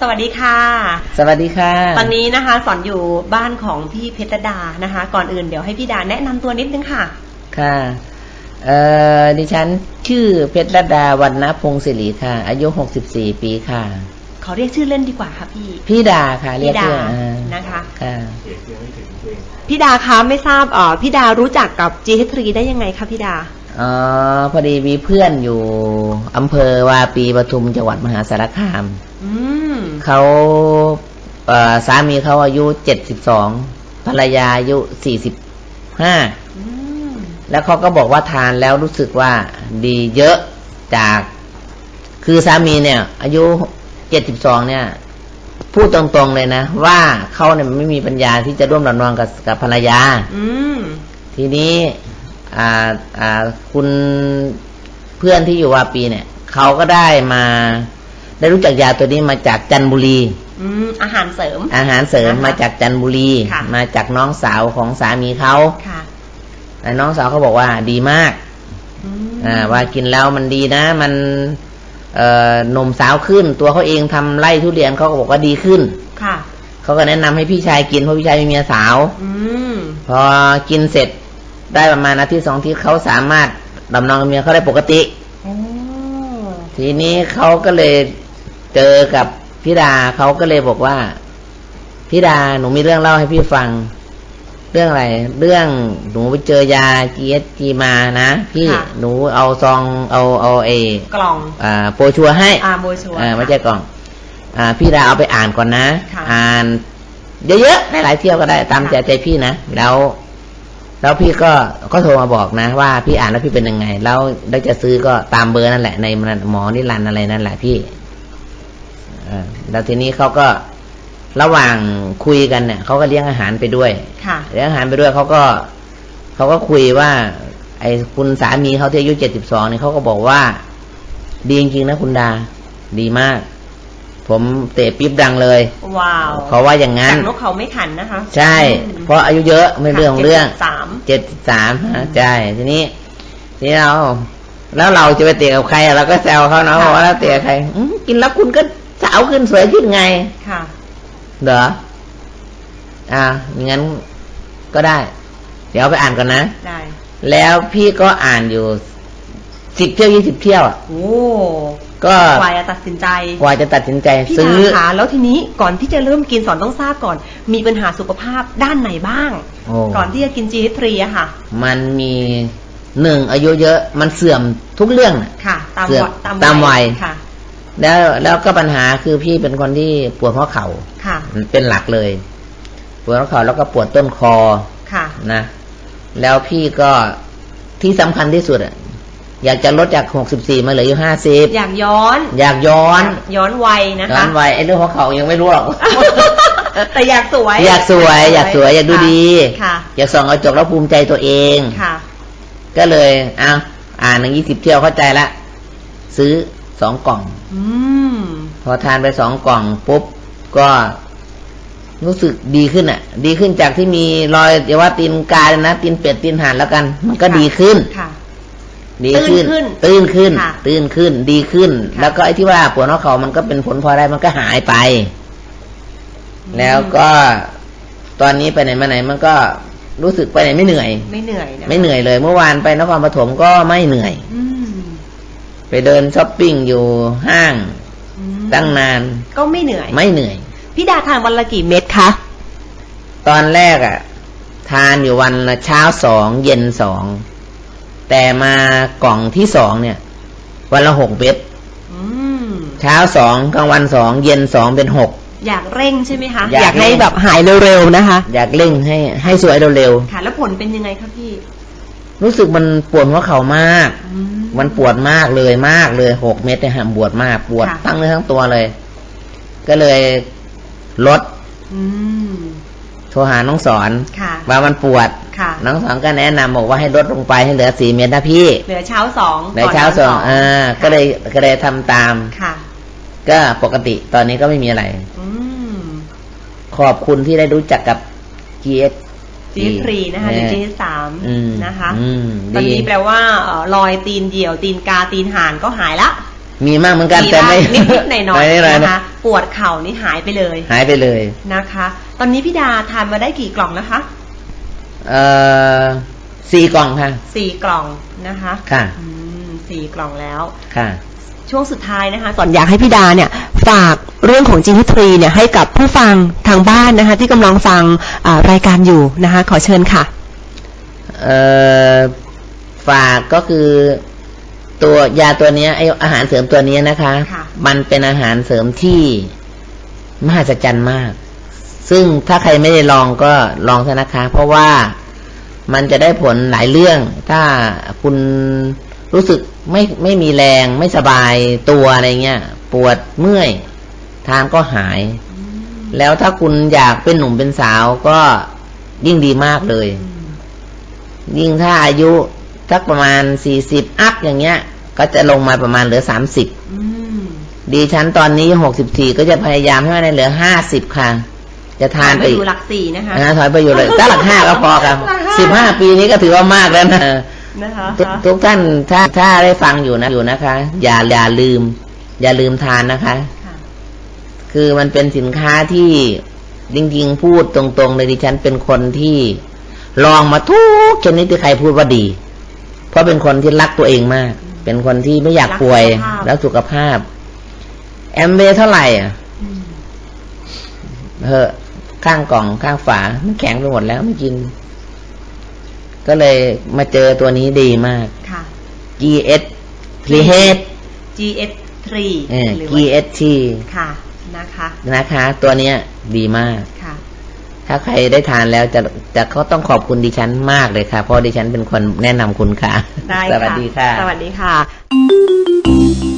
สวัสดีค่ะ สวัสดีค่ะ ตอนนี้นะคะสอนอยู่บ้านของพี่เพชรดานะคะ ก่อนอื่นเดี๋ยวให้พี่ดาแนะนำตัวนิดนึงค่ะ ค่ะ เอ่อ ดิฉันชื่อเพชรดาวันณพงศิริค่ะ อายุ 64 ปีค่ะ ขอเรียกชื่อเล่นดีกว่าค่ะพี่ พี่ดาค่ะ เรียพี่กดาชื่ออ่านะคะ ค่ะ พี่ดาคะไม่ทราบเอ่อพี่ดารู้จักกับ GH3 ได้ยังไงคะพี่ดาอ๋อพอดีมีเพื่อนอยู่อำเภอวาปีปทุมจังหวัดมหาสารคาม อืม เขาเอ่อสามีเขาอายุ72ภรรยาอายุ45อืมแล้วเขาก็บอกว่าทานแล้วรู้สึกว่าดีเยอะจาก คือสามีเนี่ย อายุเจ็ดสิบสองเนี่ยพูดตรงๆเลยนะ ว่าเขาเนี่ยไม่มีปัญญาที่จะร่วมหลับนอนกับกับภรรยาอืมทีนี้อ่าอ่าคุณเพื่อนที่อยู่วาปีเนี่ยเขาก็ได้มา ได้รู้จักยาตัวนี้มาจากจันทบุรีอืมอาหารเสริม อาหารเสริมนะคะมาจากจันทบุรี ค่ะ มาจากน้องสาวของสามีเขาค่ะแต่น้องสาวเขาบอกว่าดีมาก อืมอ่าว่ากินแล้วมันดีนะ มันเอ่อหนุ่มสาวขึ้น ตัวเขาเองทำไร่ทุเรียนเขาก็บอกว่าดีขึ้น ค่ะ เขาก็แนะนำให้พี่ชายกินเพราะพี่ชายมีเมียสาว อืมพอกินเสร็จได้ประมาณอาทิตย์สองอาที่เขาสามารถดำนองกับเมียเขาได้ปกติ โอ้ทีนี้เขาก็เลย เจอกับพี่ดาเขาก็เลยบอกว่าพี่ดาหนูมีเรื่องเล่าให้พี่ฟัง เรื่องอะไร เรื่องหนูไปเจอยา GSG มานะพี่หนูเอาซองเอาเอาเอกล่อง อ่าโปรชัวร์ให้อาโบชัวร์อ่าไม่ใช่กล่อง อ่า พี่ดาเอาไปอ่านก่อนนะค่ะอ่านเยอะๆหลายๆเที่ยวก็ได้ตามใจค่ะใจพี่นะแล้วแล้วพี่ก็ก็โทรมาบอกนะ ว่าพี่อ่านแล้วพี่เป็นยังไง แล้วได้จะซื้อก็ตามเบอร์นั่นแหละในหมอนิรันดร์อะไรนั่นแหละพี่อ่า แล้วทีนี้เขาก็ระหว่างคุยกันเนี่ยเขาก็เลี้ยงอาหารไปด้วยค่ะเลี้ยงอาหารไปด้วยเขาก็เขาก็คุยว่า ไอ้คุณสามีเขาที่อายุเจ็ดสิบสองเนี่ยเขาก็บอกว่า ดีจริงๆนะคุณดา ดีมาก ผมเตะปิ๊บดังเลย ว้าวเขาว่าอย่างนั้นจากนกเขาไม่ขันนะคะ ใช่ เพราะอายุเยอะไม่เรื่องของเรื่องสามเจ็ดสามใช่ทีนี้ทีนี้เราแล้วเราจะไปเตะกับใครอะเราก็แซวเขาเนาะบอกว่าเราเตะกับใครอืมกินแล้วคุณก็ สาวขึ้นสวยขึ้นไง ค่ะเหรออ่าอย่างนั้นก็ได้ เดี๋ยวเอาไปอ่านก่อนนะ ได้ แล้วพี่ก็อ่านอยู่สิบเที่ยวยี่สิบเที่ยวอะ โอ้ก็กว่าจะตัดสินใจกว่าจะตัดสินใจพี่ซื้อดาคะแล้วทีนี้ก่อนที่จะเริ่มกินสอนต้องทราบก่อน มีปัญหาสุขภาพด้านไหนบ้างโอ้ก่อนที่จะกิน GH3 อะค่ะ มันมีหนึ่งอายุเยอะมันเสื่อมทุกเรื่องน่ะค่ะ ตามเสื่อมวัยตามวัยค่ะ แล้วแล้วก็ปัญหาคือพี่เป็นคนที่ปวดข้อเข่าค่ะมันเป็นหลักเลย ปวดข้อเข่าแล้วก็ปวดต้นคอค่ะนะแล้วพี่ก็ที่สำคัญที่สุดอะอยากจะลดจากหกสิบสี่มาเหลืออยู่ห้าสิบอยากย้อน อยากย้อนอยากย้อนวัยนะย้อคะนวัยไอ้เรื่องหัวเข่ายังไม่รู้หรอกแต่อยากสวย อยากสวย อยากสวย อยากดูดีค่ะอยากส่องกระจกแล้วภูมิใจตัวเองค่ะ ก็เลยอ้าวอ่านหนึ่งยี่สิบเที่ยวเข้าใจละ ซื้อ สองกล่องอืมพอทานไปสองกล่องปุ๊บก็รู้สึกดีขึ้นอะ ดีขึ้นจากที่มีรอยเดี๋ยวว่าตีนกาเลยนะตีนเป็ดตีนห่านแล้วกัน มันก็ค่ะดีขึ้นค่ะดีขึ้น ตื้นขึ้น ตื้นขึ้นค่ะตื้นขึ้น ดีขึ้นค่ะแล้วก็ไอ้ที่ว่าปวดหัวเข่ามันก็เป็นผลพอได้มันก็หายไป แล้วก็ตอนนี้ไปไหนมาไหนมันก็รู้สึกไปไหนไม่เหนื่อย ไม่เหนื่อยนะไม่เหนื่อยเลย เมื่อวานไปนครปฐมก็ไม่เหนื่อย อืม ไปเดินช้อปปิ้งอยู่ห้างอืมตั้งนานก็ไม่เหนื่อยไม่เหนื่อย พี่ดาทานวันละกี่เม็ดคะตอนแรกอะ่ะ ทานอยู่วันละเช้าสองเย็นสองแต่มากล่องที่สองเนี่ย วันละหกเม็ดอืมเช้าสองกลางวันสองเย็นสองเป็นหก อยากเร่งใช่ไหมคะอยาก ให้เร่งแบบหายเร็วๆนะคะ อยากเร่งให้ให้สวยเร็วค่ะ แล้วผลเป็นยังไงคะพี่ๆ รู้สึกมันปวดหัวเข่ามากอืมันปวดมากเลยมากเลยหกเม็ดเนี่ยฮะปวดมาก ปวดค่ะทั้งเนื้อทั้งตัวเลย ก็เลยลดอืมโทรหาน้องสอนค่ะว่ามันปวดค่ะน้องสอนก็แนะนำบอกว่าให้ลดลงไปให้เหลือสี่เม็ดนะพี่ เหลือเช้าสองในเช้าสองอ่าก็เลยก็เลยทำตามค่ะ ก็ปกติตอนนี้ก็ไม่มีอะไรอืมขอบคุณที่ได้รู้จักกับ GS จีฟรีนะคะหรือจีสามอืมนะคะอืมตอนดีนี้แปลว่าเอ่อรอยตีนเดี่ยว ตีนกาตีนห่านก็หายละ มีมากเหมือนกันแต่ไม่นิดนิดๆหน่อยหน่อยไม่ๆได้นะคะ ปวดเข่านี่หายไปเลย หายไปเลยนะคะ ตอนนี้พี่ดาทานมาได้กี่กล่องแล้วคะเอ่อสี่กล่องค่ะสี่กล่องนะคะ ค่ะอืมสี่กล่องแล้วค่ะช่วงสุดท้ายนะคะสอนอยากให้พี่ดาเนี่ย ฝากเรื่องของจีนทรีเนี่ยให้กับผู้ฟังทางบ้านนะคะ ที่กำลังฟังอ่ารายการอยู่นะคะ ขอเชิญค่ะเอ่อฝากก็คือตัวยาตัวเนี้ยไออาหารเสริมตัวเนี้ยนะคะค่ะมันเป็นอาหารเสริมที่มหัศจรรย์มาก ซึ่งถ้าใครไม่ได้ลองก็ลองซะนะคะ เพราะว่ามันจะได้ผลหลายเรื่อง ถ้าคุณรู้สึกไม่ไม่มีแรงไม่สบายตัวอะไรเงี้ย ปวดเมื่อย ทานก็หาย แล้วถ้าคุณอยากเป็นหนุ่มเป็นสาวก็ยิ่งดีมากเลย ยิ่งถ้าอายุสักประมาณสี่สิบอัพอย่างเงี้ย ก็จะลงมาประมาณเหลือสามสิบอืมดีฉันตอนนี้หกสิบสี่ก็จะพยายามให้มันได้เหลือห้าสิบค่ะ จะทานไปไปอีอกยู่หลักสี่นะคะนะถอยไปอยู่เลยถ้าหลักห้าก็พอครับหลักห้าสิบห้าปีนี้ก็ถือว่ามากแล้วนะนะคะทุกทุกท่านถ้าถ้าได้ฟังอยู่นะอยู่นะคะ อย่าอย่าลืม อย่าลืมทานนะคะค่ะคือมันเป็นสินค้าที่จริงๆพูดตรงๆเลยดิฉันเป็นคนที่ลองมาทุกชนิดที่ใครพูดว่าดี เพราะเป็นคนที่รักตัวเองมาก เป็นคนที่ไม่อยากป่วยรักสุขภาพแล้วสุขภาพ แอมเบเท่าไหร่อะอืมเออข้างกล่องข้างฝา มันแข็งไปหมดแล้วไม่กิน ก็เลยมาเจอตัวนี้ดีมาก ค่ะ GS พลีเฮด GS3 เออหรือว่า GST ค่ะนะคะนะคะ ตัวเนี้ยดีมากค่ะ ถ้าใครได้ทานแล้วจะจะเขาต้องขอบคุณดิฉันมากเลยค่ะ เพราะดิฉันเป็นคนแนะนำคุณค่ะ ได้สวัสดีค่ะ สวัสดีค่ะ